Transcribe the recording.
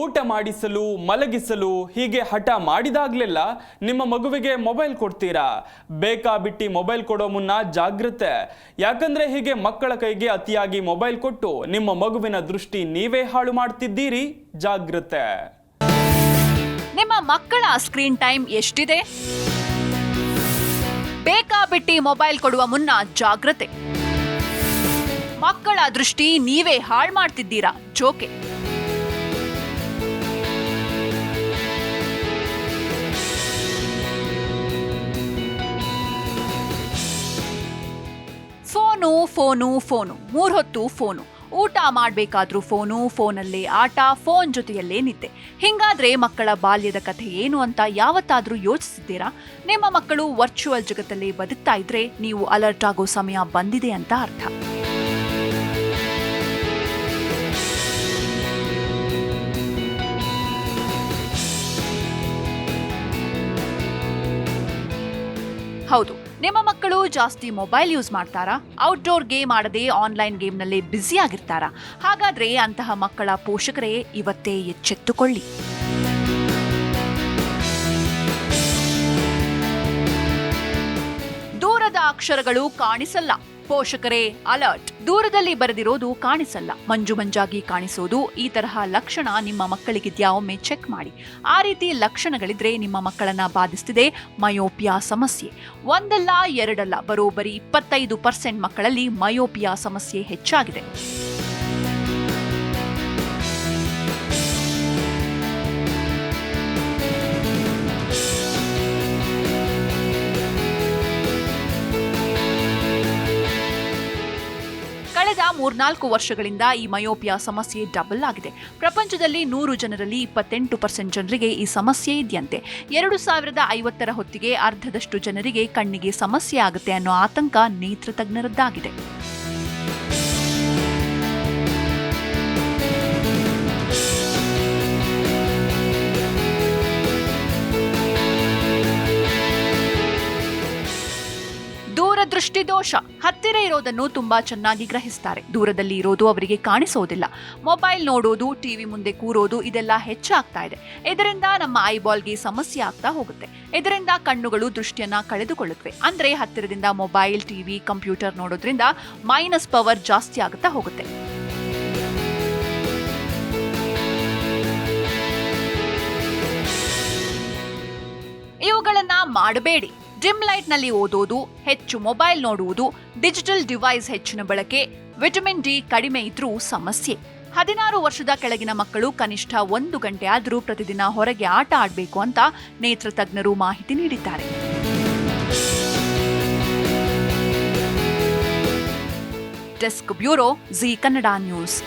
ಊಟ ಮಾಡಿಸಲು, ಮಲಗಿಸಲು, ಹೀಗೆ ಹಠ ಮಾಡಿದಾಗಲೆಲ್ಲ ನಿಮ್ಮ ಮಗುವಿಗೆ ಮೊಬೈಲ್ ಕೊಡ್ತೀರಾ? ಬೇಕಾ ಬಿಟ್ಟಿ ಮೊಬೈಲ್ ಕೊಡೋ ಮುನ್ನ ಜಾಗ್ರತೆ. ಯಾಕಂದ್ರೆ ಹೀಗೆ ಮಕ್ಕಳ ಕೈಗೆ ಅತಿಯಾಗಿ ಮೊಬೈಲ್ ಕೊಟ್ಟು ನಿಮ್ಮ ಮಗುವಿನ ದೃಷ್ಟಿ ನೀವೇ ಹಾಳು ಮಾಡ್ತಿದ್ದೀರಿ? ಜಾಗ್ರತೆ. ನಿಮ್ಮ ಮಕ್ಕಳ ಸ್ಕ್ರೀನ್ ಟೈಮ್ ಎಷ್ಟಿದೆ? ಬೇಕಾಬಿಟ್ಟಿ ಮೊಬೈಲ್ ಕೊಡುವ ಮುನ್ನ ಜಾಗ್ರತೆ. ಮಕ್ಕಳ ದೃಷ್ಟಿ ನೀವೇ ಹಾಳು ಮಾಡ್ತಿದ್ದೀರಾ? ಜೋಕೆ. Phone phone. ಮೂರು ಹೊತ್ತು ಫೋನು. ಊಟ ಮಾಡಬೇಕಾದ್ರೂ ಫೋನು, ಫೋನಲ್ಲೇ ಆಟ, ಫೋನ್ ಜೊತೆಯಲ್ಲೇ ನಿದ್ದೆ. ಹಿಂಗಾದ್ರೆ ಮಕ್ಕಳ ಬಾಲ್ಯದ ಕಥೆ ಏನು ಅಂತ ಯಾವತ್ತಾದರೂ ಯೋಚಿಸಿದ್ದೀರಾ? ನಿಮ್ಮ ಮಕ್ಕಳು ವರ್ಚುವಲ್ ಜಗತ್ತಲ್ಲಿ ಬದುಕ್ತಾ ಇದ್ರೆ ನೀವು ಅಲರ್ಟ್ ಆಗೋ ಸಮಯ ಬಂದಿದೆ ಅಂತ ಅರ್ಥ. ಹೌದು. ನಿಮ್ಮ ಮಕ್ಕಳು ಜಾಸ್ತಿ ಮೊಬೈಲ್ ಯೂಸ್ ಮಾಡ್ತಾರಾ? ಔಟ್ಡೋರ್ ಗೇಮ್ ಆಡದೆ ಆನ್ಲೈನ್ ಗೇಮ್ನಲ್ಲೇ ಬ್ಯುಸಿ ಆಗಿರ್ತಾರಾ? ಹಾಗಾದ್ರೆ ಅಂತಹ ಮಕ್ಕಳ ಪೋಷಕರೇ ಇವತ್ತೇ ಎಚ್ಚೆತ್ತುಕೊಳ್ಳಿ. ದೂರದ ಅಕ್ಷರಗಳು ಕಾಣಿಸಲ್ಲ. ಪೋಷಕರೇ ಅಲರ್ಟ್ ದೂರದಲ್ಲಿ ಬರೆದಿರೋದು ಕಾಣಿಸಲ್ಲ. ಮಂಜು ಮಂಜಾಗಿ ಕಾಣಿಸೋದು ಈ ತರಹ ಲಕ್ಷಣ ನಿಮ್ಮ ಮಕ್ಕಳಿಗಿದ್ಯಾ? ಒಮ್ಮೆ ಚೆಕ್ ಮಾಡಿ. ಆ ರೀತಿ ಲಕ್ಷಣಗಳಿದ್ರೆ ನಿಮ್ಮ ಮಕ್ಕಳನ್ನ ಬಾಧಿಸ್ತಿದೆ ಮಯೋಪಿಯಾ ಸಮಸ್ಯೆ. ಒಂದಲ್ಲ, ಎರಡಲ್ಲ ಬರೋಬ್ಬರಿ ಇಪ್ಪತ್ತೈದು ಪರ್ಸೆಂಟ್ ಮಕ್ಕಳಲ್ಲಿ ಮಯೋಪಿಯಾ ಸಮಸ್ಯೆ ಹೆಚ್ಚಾಗಿದೆ. ಮೂರ್ನಾಲ್ಕು ವರ್ಷಗಳಿಂದ ಈ ಮಯೋಪಿಯಾ ಸಮಸ್ಯೆ ಡಬಲ್ ಆಗಿದೆ. ಪ್ರಪಂಚದಲ್ಲಿ ನೂರು ಜನರಲ್ಲಿ ಇಪ್ಪತ್ತೆಂಟು ಪರ್ಸೆಂಟ್ ಜನರಿಗೆ ಈ ಸಮಸ್ಯೆ ಇದೆಯಂತೆ. ಎರಡು ಸಾವಿರದ ಐವತ್ತರ ಹೊತ್ತಿಗೆ ಅರ್ಧದಷ್ಟು ಜನರಿಗೆ ಕಣ್ಣಿಗೆ ಸಮಸ್ಯೆ ಆಗುತ್ತೆ ಅನ್ನೋ ಆತಂಕ ನೇತ್ರ ತಜ್ಞರದ್ದಾಗಿದೆ ದೂರದೃಷ್ಟಿ ದೋಷ ಹತ್ತಿರ ಇರೋದನ್ನು ತುಂಬಾ ಚೆನ್ನಾಗಿ ಗ್ರಹಿಸ್ತಾರೆ. ದೂರದಲ್ಲಿ ಇರೋದು ಅವರಿಗೆ ಕಾಣಿಸೋದಿಲ್ಲ. ಮೊಬೈಲ್ ನೋಡೋದು ಟಿವಿ ಮುಂದೆ ಕೂರೋದು ಇದೆಲ್ಲ ಹೆಚ್ಚಾಗ್ತಾ ಇದೆ. ಇದರಿಂದ ನಮ್ಮ ಐಬಾಲ್ಗೆ ಸಮಸ್ಯೆ ಆಗ್ತಾ ಹೋಗುತ್ತೆ. ಇದರಿಂದ ಕಣ್ಣುಗಳು ದೃಷ್ಟಿಯನ್ನ ಕಳೆದುಕೊಳ್ಳುತ್ತವೆ. ಅಂದ್ರೆ ಹತ್ತಿರದಿಂದ ಮೊಬೈಲ್ ಟಿವಿ ಕಂಪ್ಯೂಟರ್ ನೋಡೋದ್ರಿಂದ ಮೈನಸ್ ಪವರ್ ಜಾಸ್ತಿ ಆಗುತ್ತಾ ಹೋಗುತ್ತೆ. ಇವುಗಳನ್ನ ಮಾಡಬೇಡಿ. ಡಿಮ್ ಲೈಟ್ನಲ್ಲಿ ಓದೋದು, ಹೆಚ್ಚು ಮೊಬೈಲ್ ನೋಡುವುದು, ಡಿಜಿಟಲ್ ಡಿವೈಸ್ ಹೆಚ್ಚಿನ ಬಳಕೆ, ವಿಟಮಿನ್ ಡಿ ಕಡಿಮೆ ಇದ್ರೂ ಸಮಸ್ಯೆ. ಹದಿನಾರು ವರ್ಷದ ಕೆಳಗಿನ ಮಕ್ಕಳು ಕನಿಷ್ಠ ಒಂದು ಗಂಟೆ ಆದರೂ ಪ್ರತಿದಿನ ಹೊರಗೆ ಆಟ ಆಡಬೇಕು ಅಂತ ನೇತ್ರ ತಜ್ಞರು ಮಾಹಿತಿ ನೀಡಿದ್ದಾರೆ. Desk bureau Zee Kannada news.